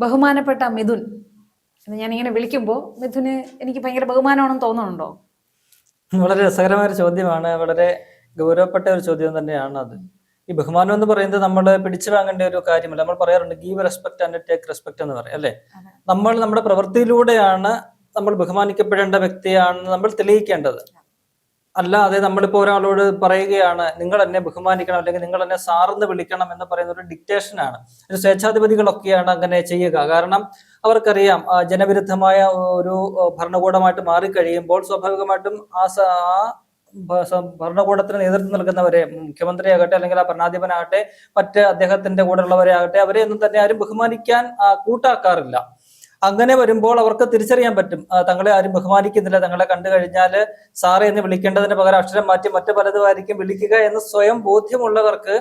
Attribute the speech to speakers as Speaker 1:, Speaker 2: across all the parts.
Speaker 1: ബഹുമാനപ്പെട്ട മിഥുൻ എന്ന് ഞാനിങ്ങനെ വിളിക്കുമ്പോൾ മിഥുന് എനിക്ക് ഭയങ്കര ബഹുമാനമാണെന്ന് തോന്നുന്നുണ്ടോ?
Speaker 2: വളരെ രസകരമായ ഒരു ചോദ്യമാണ്. വളരെ ഗൗരവപ്പെട്ട ഒരു ചോദ്യം തന്നെയാണ് അത്. ഈ ബഹുമാനം എന്ന് പറയുന്നത് നമ്മൾ പിടിച്ചു വാങ്ങേണ്ട ഒരു കാര്യമല്ല. നമ്മൾ പറയാറുണ്ട് give respect and take respect എന്ന് പറയും അല്ലേ? നമ്മൾ നമ്മുടെ പ്രവൃത്തിയിലൂടെയാണ് നമ്മൾ ബഹുമാനിക്കപ്പെടേണ്ട വ്യക്തിയാണെന്ന് നമ്മൾ തെളിയിക്കേണ്ടത്. അല്ലാതെ നമ്മളിപ്പോ ഒരാളോട് പറയുകയാണ് നിങ്ങൾ എന്നെ ബഹുമാനിക്കണം അല്ലെങ്കിൽ നിങ്ങൾ എന്നെ സാറെന്ന് വിളിക്കണം എന്ന് പറയുന്ന ഒരു ഡിക്റ്റേഷനാണ് ഒരു സ്വേച്ഛാധിപതികളൊക്കെയാണ് അങ്ങനെ ചെയ്യുക. കാരണം അവർക്കറിയാം ജനവിരുദ്ധമായ ഒരു ഭരണകൂടമായിട്ട് മാറിക്കഴിയുമ്പോൾ സ്വാഭാവികമായിട്ടും ആ ഭരണകൂടത്തിന് നേതൃത്വം നൽകുന്നവരെ മുഖ്യമന്ത്രിയാകട്ടെ അല്ലെങ്കിൽ ആ ഭരണാധിപനാകട്ടെ മറ്റ് അദ്ദേഹത്തിന്റെ കൂടെ ഉള്ളവരെ ആകട്ടെ അവരെ ഒന്നും തന്നെ ആരും ബഹുമാനിക്കാൻ കൂട്ടാക്കാറില്ല. അങ്ങനെ വരുമ്പോൾ അവർക്ക് തിരിച്ചറിയാൻ പറ്റും. തങ്ങളെ ആരും ബഹുമാനിക്കുന്നില്ല. തങ്ങളെ കണ്ടു കഴിഞ്ഞാൽ സാറേ എന്ന് വിളിക്കേണ്ടതിന് പകരം അക്ഷരം മാറ്റി മറ്റു പലതുമായിരിക്കും വിളിക്കുക എന്ന് സ്വയം ബോധ്യമുള്ളവർക്ക്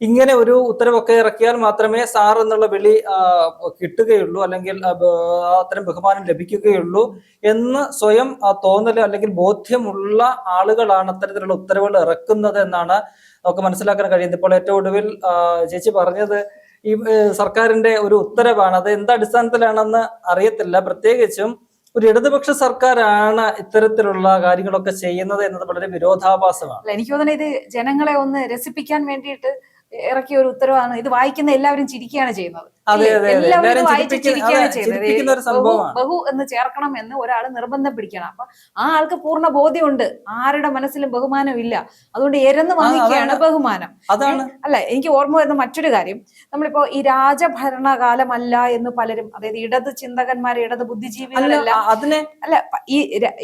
Speaker 2: ഇങ്ങനെ ഒരു ഉത്തരവൊക്കെ ഇറക്കിയാൽ മാത്രമേ സാർ എന്നുള്ള വിളി കിട്ടുകയുള്ളൂ. അല്ലെങ്കിൽ അത്തരം ബഹുമാനം ലഭിക്കുകയുള്ളൂ എന്ന് സ്വയം തോന്നൽ അല്ലെങ്കിൽ ബോധ്യമുള്ള ആളുകളാണ് അത്തരത്തിലുള്ള ഉത്തരവുകൾ ഇറക്കുന്നത് എന്നാണ് നമുക്ക് മനസ്സിലാക്കാൻ കഴിയുന്നത്. ഇപ്പോൾ ഏറ്റവും ഒടുവിൽ ചേച്ചി പറഞ്ഞത് ഈ സർക്കാരിന്റെ ഒരു ഉത്തരവാണ്. അത് എന്ത് അടിസ്ഥാനത്തിലാണെന്ന് അറിയത്തില്ല. പ്രത്യേകിച്ചും ഒരു ഇടതുപക്ഷ സർക്കാരാണ് ഇത്തരത്തിലുള്ള കാര്യങ്ങളൊക്കെ ചെയ്യുന്നത് എന്നത് വളരെ വിരോധാഭാസമാണ്.
Speaker 1: എനിക്ക് തോന്നുന്നത് ഇത് ജനങ്ങളെ ഒന്ന് രസിപ്പിക്കാൻ വേണ്ടിയിട്ട് ഇറക്കിയ ഒരു ഉത്തരവാണ്. ഇത് വായിക്കുന്ന എല്ലാവരും ചിരിക്കുകയാണ് ചെയ്യുന്നത്. എല്ലാവരും ചെയ്യുന്നത്. ബഹു എന്ന് ചേർക്കണം എന്ന് ഒരാൾ നിർബന്ധം പിടിക്കണം. അപ്പൊ ആ ആൾക്ക് പൂർണ ബോധ്യമുണ്ട്. ആരുടെ മനസ്സിലും ബഹുമാനം ഇല്ല. അതുകൊണ്ട് എരന്ന് വാങ്ങിക്കുകയാണ് ബഹുമാനം.
Speaker 2: അതാണ്.
Speaker 1: അല്ല എനിക്ക് ഓർമ്മ വരുന്ന മറ്റൊരു കാര്യം. നമ്മളിപ്പോ ഈ രാജഭരണകാലമല്ല എന്ന് പലരും അതായത് ഇടത് ചിന്തകന്മാരെ ഇടത് ബുദ്ധിജീവികളല്ല
Speaker 2: അതിനെ
Speaker 1: അല്ല ഈ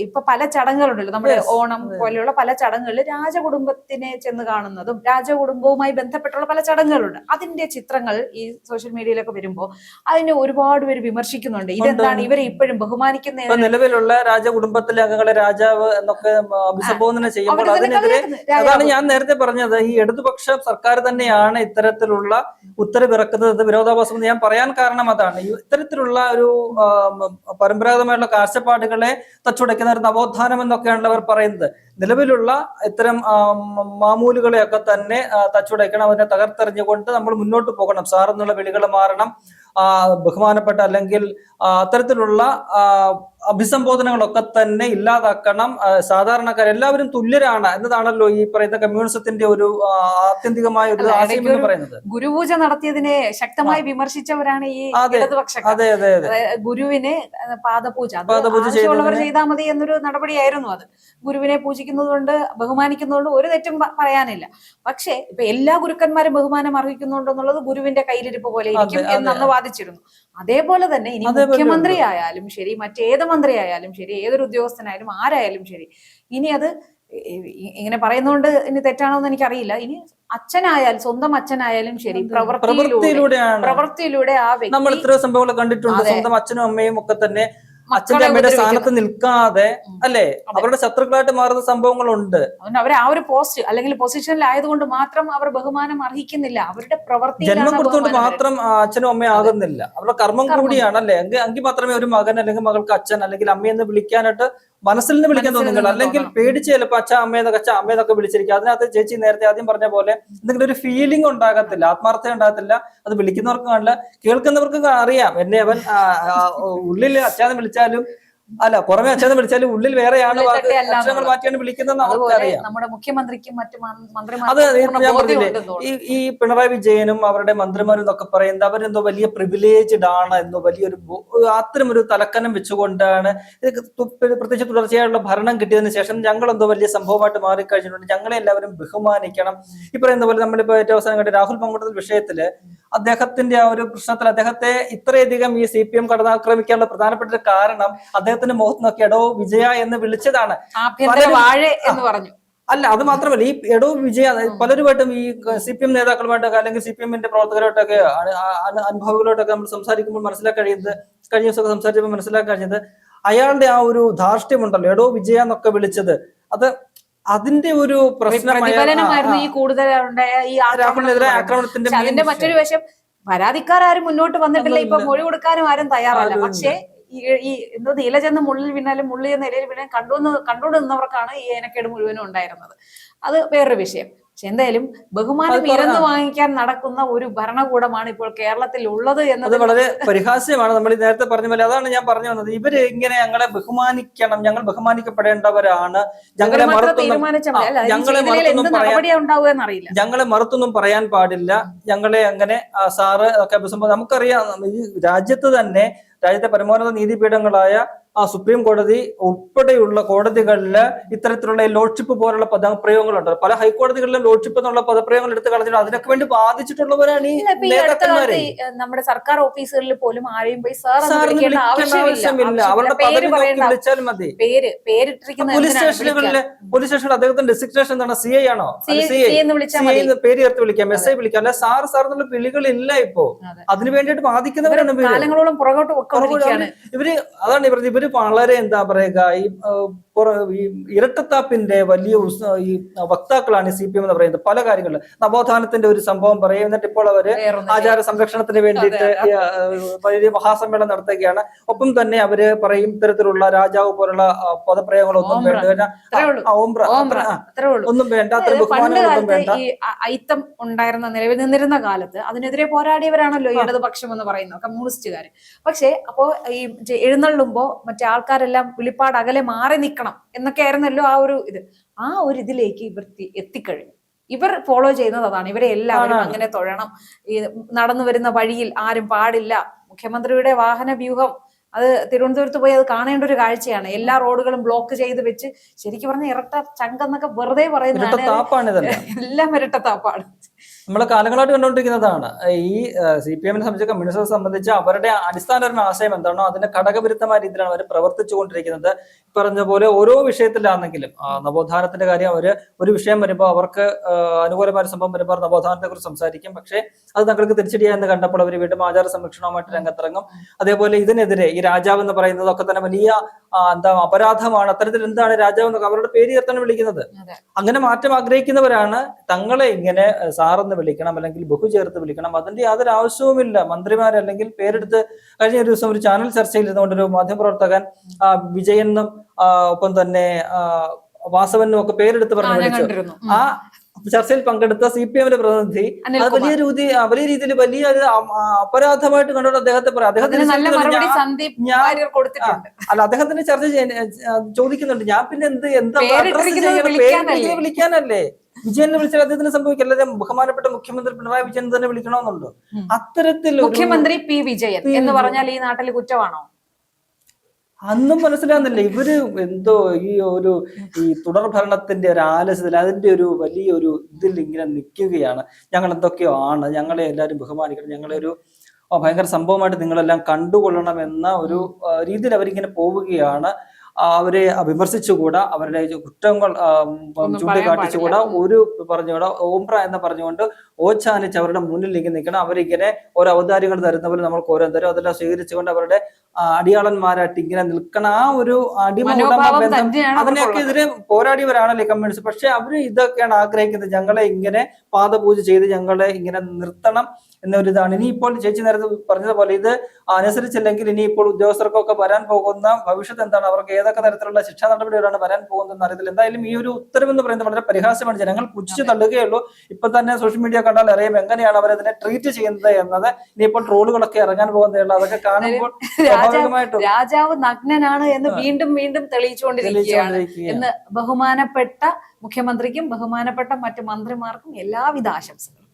Speaker 1: ഇപ്പൊ പല ചടങ്ങുകളുണ്ടല്ലോ. നമ്മുടെ ഓണം പോലെയുള്ള പല ചടങ്ങുകളിൽ രാജകുടുംബത്തിനെ ചെന്ന് കാണുന്നതും രാജകുടുംബവുമായി ബന്ധപ്പെട്ടുള്ള പല ചടങ്ങുകളുണ്ട്. അതിന്റെ ചിത്രങ്ങൾ ഈ സോഷ്യൽ മീഡിയയിലൊക്കെ വരുമ്പോൾ അതിനെ ഒരുപാട് പേര് വിമർശിക്കുന്നുണ്ട്. ഇതെന്താണ് ഇവരെ ഇപ്പോഴും ബഹുമാനിക്കുന്ന?
Speaker 2: നിലവിലുള്ള രാജകുടുംബത്തിലെ അംഗങ്ങളെ രാജാവ് എന്നൊക്കെ അഭിസംബോധന ചെയ്യുമ്പോൾ അതിനെതിരെ. അതാണ് ഞാൻ നേരത്തെ പറഞ്ഞത്. ഈ ഇടതുപക്ഷ സർക്കാർ തന്നെയാണ് ഇത്തരത്തിലുള്ള ഉത്തരവിറക്കുന്നത്. വിരോധാഭാസം എന്ന് ഞാൻ പറയാൻ കാരണം അതാണ്. ഇത്തരത്തിലുള്ള ഒരു പരമ്പരാഗതമായുള്ള കാഴ്ചപ്പാടുകളെ തച്ചുടയ്ക്കുന്ന ഒരു നവോത്ഥാനം എന്നൊക്കെയാണ് അവർ പറയുന്നത്. നിലവിലുള്ള ഇത്തരം മാമൂലുകളെയൊക്കെ തന്നെ തച്ചുടയ്ക്കണം അതിനെ തകർത്തെറിഞ്ഞുകൊണ്ട് നമ്മൾ മുന്നോട്ട് പോകണം. സാർ എന്നുള്ള വിളികൾ മാറണം. ആ, ബഹുമാനപ്പെട്ട അല്ലെങ്കിൽ അത്തരത്തിലുള്ള അഭിസംബോധനകളൊക്കെ തന്നെ ഇല്ലാതാക്കണം. സാധാരണക്കാർ എല്ലാവരും തുല്യരാണ് എന്നതാണല്ലോ ഈ പറയുന്ന കമ്മ്യൂണിസത്തിന്റെ ഒരു ആത്യന്തികമായ ഒരു ആശയം എന്ന് പറയുന്നത്.
Speaker 1: ഗുരുപൂജ നടത്തിയതിനെ ശക്തമായി വിമർശിച്ചവരാണ് ഈ
Speaker 2: അതെ. അതെ
Speaker 1: ഗുരുവിനെ പാദപൂജ.
Speaker 2: പാദപൂജ
Speaker 1: ചെയ്താൽ മതി എന്നൊരു നടപടിയായിരുന്നു അത്. ഗുരുവിനെ പൂജിക്കുന്നതുകൊണ്ട് ബഹുമാനിക്കുന്നതുകൊണ്ട് ഒരു തെറ്റും പറയാനില്ല. പക്ഷേ ഇപ്പൊ എല്ലാ ഗുരുക്കന്മാരും ബഹുമാനം അർഹിക്കുന്നുണ്ടെന്നുള്ളത് ഗുരുവിന്റെ കയ്യിലിരിപ്പ് പോലെ ഇരിക്കും എന്ന് അന്ന് വാദിച്ചിരുന്നു. അതേപോലെ തന്നെ ഇനി. മുഖ്യമന്ത്രി ആയാലും ശരി മറ്റേത് മന്ത്രി ആയാലും ശരി ഏതൊരു ഉദ്യോഗസ്ഥനായാലും ആരായാലും ശരി ഇനി അത് ഇങ്ങനെ പറയുന്നതുകൊണ്ട് ഇനി തെറ്റാണോ എന്ന് എനിക്കറിയില്ല. ഇനി അച്ഛനായാലും സ്വന്തം അച്ഛനായാലും ശരി പ്രവൃത്തിയിലൂടെ
Speaker 2: പ്രവൃത്തിയിലൂടെയാണ്
Speaker 1: പ്രവൃത്തിയിലൂടെ ആ
Speaker 2: നമ്മൾ
Speaker 1: വ്യക്തി
Speaker 2: ഇത്ര സംഭവങ്ങൾ കണ്ടിട്ടുണ്ട് സ്വന്തം അച്ഛനും അമ്മയും ഒക്കെ തന്നെ അച്ഛന്റെ അമ്മയുടെ. സ്ഥാനത്ത് നിൽക്കാതെ അല്ലേ? അവരുടെ ശത്രുക്കളായിട്ട് മാറുന്ന സംഭവങ്ങളുണ്ട്.
Speaker 1: അതുകൊണ്ട് അവർ ആ ഒരു പോസ്റ്റ് അല്ലെങ്കിൽ പൊസിഷനിൽ ആയതുകൊണ്ട് മാത്രം അവർ ബഹുമാനം അർഹിക്കുന്നില്ല. അവരുടെ പ്രവർത്തി
Speaker 2: ജന്മം കൊടുത്തുകൊണ്ട് മാത്രം അച്ഛനും അമ്മയും ആകുന്നില്ല. അവരുടെ കർമ്മം. കൂടിയാണ് അല്ലെ? എങ്കിൽ മാത്രമേ ഒരു മകൻ അല്ലെങ്കിൽ മകൾക്ക് അച്ഛൻ അല്ലെങ്കിൽ അമ്മയെന്ന് വിളിക്കാനായിട്ട് മനസ്സിൽ നിന്ന് വിളിക്കാൻ തോന്നുന്നില്ല.
Speaker 1: നിന്ന്
Speaker 2: അല്ലെങ്കിൽ. പേടിച്ച് ചിലപ്പോൾ അച്ഛ അമ്മയെന്നൊക്കെ അച്ഛ അമ്മയെന്നൊക്കെ വിളിച്ചിരിക്കും. അതിനകത്ത് ചേച്ചി നേരത്തെ ആദ്യം പറഞ്ഞ പോലെ എന്തെങ്കിലും ഒരു ഫീലിംഗ് ഉണ്ടാകത്തില്ല ആത്മാർത്ഥത ഉണ്ടാകത്തില്ല. അത് വിളിക്കുന്നവർക്ക് കാണില്ല. കേൾക്കുന്നവർക്ക് അറിയാം. എന്നെ അവൻ ഉള്ളിൽ അച്ഛാന്ന് വിളിച്ചാലും അല്ല പുറമെ അച്ഛനെ വിളിച്ചാലും ഉള്ളിൽ വേറെയാണ് അക്ഷരങ്ങൾ. മാറ്റിയാണ് വിളിക്കുന്നതെന്ന് അവർക്കറിയാം
Speaker 1: നമ്മുടെ മുഖ്യമന്ത്രിക്കും മറ്റു മന്ത്രിമാർക്കും.
Speaker 2: ഈ ഈ പിണറായി വിജയനും അവരുടെ മന്ത്രിമാരും എന്നൊക്കെ പറയുന്നത് അവരെന്തോ വലിയ പ്രിവിലേജ്ഡ് ആണ് എന്നോ വലിയൊരു അത്തരം ഒരു തലക്കനം വെച്ചുകൊണ്ടാണ് പ്രത്യേകിച്ച് തുടർച്ചയായുള്ള ഭരണം കിട്ടിയതിനു ശേഷം ഞങ്ങൾ എന്തോ വലിയ സംഭവമായിട്ട് മാറിക്കഴിഞ്ഞിട്ടുണ്ട് ഞങ്ങളെ എല്ലാവരും ബഹുമാനിക്കണം ഈ പറയുന്ന പോലെ നമ്മളിപ്പോ ഏറ്റവും അവസാനം കണ്ട രാഹുൽ പങ്കുടൽ വിഷയത്തിൽ അദ്ദേഹത്തിന്റെ ആ ഒരു പ്രശ്നത്തിൽ അദ്ദേഹത്തെ ഇത്രയധികം ഈ സി പി എം കടന്നാക്രമിക്കാനുള്ള പ്രധാനപ്പെട്ട ഒരു കാരണം അദ്ദേഹത്തിന്റെ മുഖത്ത് നോക്കി എടോ വിജയ എന്ന് വിളിച്ചതാണ്.
Speaker 1: എന്ന് പറഞ്ഞു.
Speaker 2: അല്ല അത് മാത്രമല്ല ഈ എടോ വിജയ പലരുമായിട്ടും ഈ സി പി എം നേതാക്കളുമായിട്ടൊക്കെ അല്ലെങ്കിൽ സി പി എമ്മിന്റെ പ്രവർത്തകരുമായിട്ടൊക്കെ അ- അ- അ- അനുഭവികളോട്ടൊക്കെ നമ്മൾ സംസാരിക്കുമ്പോൾ മനസ്സിലാക്കാൻ കഴിയുന്നത് കഴിഞ്ഞ ദിവസമൊക്കെ സംസാരിച്ചപ്പോൾ മനസ്സിലാക്കാൻ കഴിഞ്ഞത് അയാളുടെ ആ ഒരു ധാർഷ്ട്യമുണ്ടല്ലോ എടോ വിജയ എന്നൊക്കെ വിളിച്ചത്. അത് അതിന്റെ ഒരു പ്രശ്നമായിരുന്നു
Speaker 1: പ്രതിഫലനമായിരുന്നു ഈ കൂടുതൽ ഈ
Speaker 2: രാഹുലിനെതിരെ ആക്രമണത്തിന്റെ
Speaker 1: അതിന്റെ മറ്റൊരു വശം പരാതിക്കാരും മുന്നോട്ട് വന്നിട്ടില്ല. ഇപ്പൊ മൊഴി കൊടുക്കാനും ആരും തയ്യാറല്ല. പക്ഷേ ഈ- ഈ എന്തോ ഇല ചെന്ന് മുള്ളിൽ വീണാലും മുള്ളി എന്ന ഇലയിൽ വീണാലും കണ്ടുവന്ന് കണ്ടുകൊണ്ടിരുന്നവർക്കാണ് ഈ ഏനക്കേട് മുഴുവനും ഉണ്ടായിരുന്നത്. അത് വേറൊരു വിഷയം. പക്ഷെ എന്തായാലും ബഹുമാനം ഇറന്ന് വാങ്ങിക്കാൻ നടക്കുന്ന ഒരു ഭരണകൂടമാണ് ഇപ്പോൾ കേരളത്തിൽ ഉള്ളത് എന്നത്
Speaker 2: വളരെ പരിഹാസ്യമാണ്. നമ്മൾ നേരത്തെ പറഞ്ഞ പോലെ അതാണ് ഞാൻ പറഞ്ഞു വന്നത്. ഇവർ ഇങ്ങനെ ഞങ്ങളെ ബഹുമാനിക്കണം ഞങ്ങൾ ബഹുമാനിക്കപ്പെടേണ്ടവരാണ്. ഞങ്ങളെ ഞങ്ങളെ മറുത്തൊന്നും ഞങ്ങളെ മറുത്തൊന്നും പറയാൻ പാടില്ല. ഞങ്ങളെ അങ്ങനെ സാറ് ഒക്കെ അഭിസംബോധന നമുക്കറിയാം ഈ രാജ്യത്ത് തന്നെ രാജ്യത്തെ പരമോന്നത നീതിപീഠങ്ങളായ സുപ്രീം കോടതി ഉൾപ്പെടെയുള്ള കോടതികളിൽ ഇത്തരത്തിലുള്ള ലോഡ്ഷിപ്പ് പോലുള്ള പദപ്രയോഗങ്ങളുണ്ട് പല ഹൈക്കോടതികളിലും ലോഡ്ഷിപ്പ് എന്നുള്ള പദപ്രയോഗങ്ങൾ എടുത്ത് കളഞ്ഞിട്ട് അതിനൊക്കെ വേണ്ടി ബാധിച്ചിട്ടുള്ളവരാണ് ഈ നേതാക്കന്മാരെ.
Speaker 1: നമ്മുടെ സർക്കാർ ഓഫീസുകളിൽ പോലും ആരെയും പോയി ആവശ്യമില്ല.
Speaker 2: അവരുടെ
Speaker 1: പേര്
Speaker 2: വിളിച്ചാൽ മതി.
Speaker 1: പേര് പേരിട്ടിരിക്കുന്ന
Speaker 2: പോലീസ് സ്റ്റേഷനുകളിലെ പോലീസ് സ്റ്റേഷനിൽ അദ്ദേഹത്തിന്റെ ഡെസിഗ്നേഷൻ എന്താണ്? സി ഐ ആണോ? പേര് ചേർത്ത് വിളിക്കാം. എസ് ഐ വിളിക്കാം. അല്ലെ സാർ സാർ എന്നുള്ള വിളികളില്ല ഇപ്പോ.
Speaker 1: അതെ.
Speaker 2: അതിനു വേണ്ടിയിട്ട് ബാധിക്കുന്നവരാണ് ഇവർ
Speaker 1: കാലങ്ങളോളം പുറകോട്ട്
Speaker 2: ഇവർ അതാണ് ഇവർ ഇവർ വളരെ എന്താ പറയുക ഈ ഇരട്ടത്താപ്പിന്റെ വലിയ ഈ വക്താക്കളാണ് സി പി എം എന്ന് പറയുന്നത്. പല കാര്യങ്ങളിലും നവോത്ഥാനത്തിന്റെ ഒരു സംഭവം പറയും. എന്നിട്ട് ഇപ്പോൾ
Speaker 1: അവർ
Speaker 2: ആചാര സംരക്ഷണത്തിന് വേണ്ടിയിട്ട് വലിയ മഹാസമ്മേളനം നടത്തുകയാണ്. ഒപ്പം തന്നെ അവർ പറയും ഇത്തരത്തിലുള്ള രാജാവ് പോലുള്ള പദപ്രയോഗങ്ങളൊന്നും. വേണ്ട. ഒന്നും വേണ്ട. അത്ര ബഹുമാനങ്ങളൊന്നും വേണ്ട.
Speaker 1: ഈ അ- ഉണ്ടായിരുന്ന നിലവിൽ നിന്നിരുന്ന കാലത്ത് അതിനെതിരെ പോരാടിയവരാണല്ലോ ഇടതുപക്ഷം എന്ന് പറയുന്നത്. കമ്മ്യൂണിസ്റ്റുകാർ പക്ഷേ അപ്പോ ഈ എഴുന്നള്ളുമ്പോ മറ്റേ ആൾക്കാരെല്ലാം വിളിപ്പാട് അകലെ മാറി നിൽക്കണം എന്നൊക്കെ ആയിരുന്നല്ലോ ആ ഒരു ഇത്. ആ ഒരു ഇതിലേക്ക് ഇവർ എത്തിക്കഴിഞ്ഞു. ഇവർ ഫോളോ ചെയ്യുന്നത് അതാണ് ഇവരെ എല്ലാവരും അങ്ങനെ തൊഴണം. ഈ നടന്നു വരുന്ന വഴിയിൽ ആരും പാടില്ല. മുഖ്യമന്ത്രിയുടെ വാഹന വ്യൂഹം അത് തിരുവനന്തപുരത്ത് പോയി അത് കാണേണ്ട ഒരു കാഴ്ചയാണ്. എല്ലാ റോഡുകളും ബ്ലോക്ക് ചെയ്ത് വെച്ച് ശരിക്കും പറഞ്ഞ ഇരട്ട ചങ്കെന്നൊക്കെ വെറുതെ
Speaker 2: പറയുന്നത്
Speaker 1: പറയുന്നതാണ് എല്ലാം ഇരട്ടത്താപ്പാണ്
Speaker 2: നമ്മൾ കാലങ്ങളായിട്ട് കണ്ടുകൊണ്ടിരിക്കുന്നതാണ്. ഈ സി പി എമ്മിനെ സംബന്ധിച്ച് കമ്മ്യൂണിസ്റ്റിനെ സംബന്ധിച്ച് അവരുടെ അടിസ്ഥാനപരമായ ആശയം എന്താണോ അതിന്റെ ഘടകവിരുദ്ധമായ രീതിയിലാണ് അവർ പ്രവർത്തിച്ചുകൊണ്ടിരിക്കുന്നത്. കൊണ്ടിരിക്കുന്നത് പറഞ്ഞ പോലെ ഓരോ വിഷയത്തിലാണെങ്കിലും നവോത്ഥാനത്തിന്റെ കാര്യം അവർ ഒരു വിഷയം വരുമ്പോൾ അവർക്ക് അനുകൂലമായ സംഭവം വരുമ്പോൾ നവോത്ഥാനത്തെ കുറിച്ച് സംസാരിക്കും. പക്ഷേ അത് തങ്ങൾക്ക് തിരിച്ചടിയായെന്ന് കണ്ടപ്പോൾ അവർ വീണ്ടും ആചാര സംരക്ഷണവുമായിട്ട് രംഗത്തിറങ്ങും. അതേപോലെ ഇതിനെതിരെ ഈ രാജാവ് എന്ന് പറയുന്നതൊക്കെ തന്നെ വലിയ എന്താ അപരാധമാണ്. അത്തരത്തിൽ എന്താണ് രാജാവ് എന്നൊക്കെ അവരുടെ പേര് ചേർത്താണ് വിളിക്കുന്നത്. അങ്ങനെ മാറ്റം ആഗ്രഹിക്കുന്നവരാണ് തങ്ങളെ ഇങ്ങനെ ഏഹ്, സാറെന്ന് വിളിക്കണം അല്ലെങ്കിൽ ബഹു ചേർത്ത് വിളിക്കണം. അതിന്റെ യാതൊരു ആവശ്യവുമില്ല. മന്ത്രിമാരല്ലെങ്കിൽ പേരെടുത്ത് കഴിഞ്ഞ ഒരു ദിവസം ഒരു ചാനൽ ചർച്ചയിൽ ഇരുന്നുകൊണ്ട് ഒരു മാധ്യമപ്രവർത്തകൻ വിജയനും ഒപ്പം തന്നെ വാസവനും ഒക്കെ പേരെടുത്ത് പറഞ്ഞു വിളിച്ചു. ആ ചർച്ചയിൽ പങ്കെടുത്ത സി പി എമ്മിന്റെ പ്രതിനിധി. അത് വലിയ രീതി വലിയ രീതിയിൽ വലിയ ഒരു അപരാധമായിട്ട് കണ്ടുകൊണ്ട് അദ്ദേഹത്തെ പറയാം അദ്ദേഹത്തിന് അല്ല അദ്ദേഹത്തിന് ചർച്ച ചോദിക്കുന്നുണ്ട്. ഞാൻ പിന്നെ എന്ത് എന്താ?
Speaker 1: വിളിക്കാനല്ലേ?
Speaker 2: വിജയനെ വിളിച്ചാൽ അദ്ദേഹത്തിന് സംഭവിക്കില്ല? അദ്ദേഹം ബഹുമാനപ്പെട്ട മുഖ്യമന്ത്രി പിണറായി വിജയൻ തന്നെ വിളിക്കണമെന്നുണ്ടോ. അത്തരത്തിൽ
Speaker 1: മുഖ്യമന്ത്രി പി വിജയൻ എന്ന് പറഞ്ഞാൽ ഈ നാട്ടിൽ കുറ്റമാണോ?
Speaker 2: അന്നും മനസ്സിലാകുന്നില്ല. ഇവർ എന്തോ ഈ ഒരു ഈ തുടർ ഭരണത്തിന്റെ ഒരു ആലസ്യത്തിൽ അതിന്റെ ഒരു വലിയ ഒരു ഇതിൽ ഇങ്ങനെ നിൽക്കുകയാണ്. ഞങ്ങൾ എന്തൊക്കെയോ ആണ്. ഞങ്ങളെ എല്ലാവരും ബഹുമാനിക്കണം. ഞങ്ങളെ ഒരു ഭയങ്കര സംഭവമായിട്ട് നിങ്ങളെല്ലാം കണ്ടുകൊള്ളണം എന്ന ഒരു രീതിയിൽ അവരിങ്ങനെ പോവുകയാണ്. അവരെ വിമർശിച്ചുകൂടാ അവരുടെ കുറ്റങ്ങൾ ചൂണ്ടിക്കാട്ടിച്ചുകൂടാ ഒരു പറഞ്ഞുകൂടാ ഓംപ്ര എന്ന് പറഞ്ഞുകൊണ്ട് ഓച്ചാനിച്ച് അവരുടെ മുന്നിൽ ഇങ്ങനെ നിൽക്കണം. അവരിങ്ങനെ ഓരോ അവതാരികൾ തരുന്ന പോലെ നമ്മൾക്ക് ഓരോ തരും അതെല്ലാം സ്വീകരിച്ചുകൊണ്ട് അവരുടെ അടിയാളന്മാരായിട്ട് ഇങ്ങനെ നിൽക്കണ. ആ ഒരു അടിമ ബന്ധം അതിനൊക്കെ എതിരെ പോരാടിയവരാണല്ലേ കമ്മ്യൂണിസ്റ്റ്. പക്ഷെ അവർ ഇതൊക്കെയാണ് ആഗ്രഹിക്കുന്നത്. ഞങ്ങളെ ഇങ്ങനെ പാദപൂജ ചെയ്ത് ഞങ്ങളെ ഇങ്ങനെ നിർത്തണം എന്നൊരിതാണ്. ഇനി ഇപ്പോൾ ചേച്ചി നേരത്തെ പറഞ്ഞതുപോലെ ഇത് അനുസരിച്ചില്ലെങ്കിൽ ഇപ്പോൾ ഉദ്യോഗസ്ഥർക്കൊക്കെ വരാൻ പോകുന്ന ഭവിഷ്യത്ത് എന്താണ്? അവർക്ക് ഏതൊക്കെ തരത്തിലുള്ള ശിക്ഷാ നടപടികളാണ് വരാൻ പോകുന്നതെന്ന് അറിയത്തില്ല. എന്തായാലും ഈ ഒരു ഉത്തരവെന്ന് പറയുന്നത് വളരെ പരിഹാസമാണ് ജനങ്ങൾ പുച്ഛിച്ചു തള്ളുകയുള്ളൂ. ഇപ്പൊ തന്നെ സോഷ്യൽ മീഡിയ കണ്ടാൽ അറിയാം എങ്ങനെയാണ് അവരതിനെ ട്രീറ്റ് ചെയ്യുന്നത് എന്നത്. ഇനിയിപ്പോൾ ട്രോളുകളൊക്കെ ഇറങ്ങാൻ പോകുന്നതേ അതൊക്കെ കാണുമ്പോൾ
Speaker 1: രാജാവ്
Speaker 2: സ്വാഭാവികമായിട്ടും
Speaker 1: രാജാവ് നഗ്നനാണ് എന്ന് വീണ്ടും വീണ്ടും തെളിയിച്ചുകൊണ്ടിരിക്കുകയാണ്.
Speaker 2: തെളിയിച്ചുകൊണ്ടിരിക്കുകയാണ്.
Speaker 1: എന്ന് ബഹുമാനപ്പെട്ട മുഖ്യമന്ത്രിക്കും ബഹുമാനപ്പെട്ട മറ്റു മന്ത്രിമാർക്കും എല്ലാവിധ ആശംസകളും.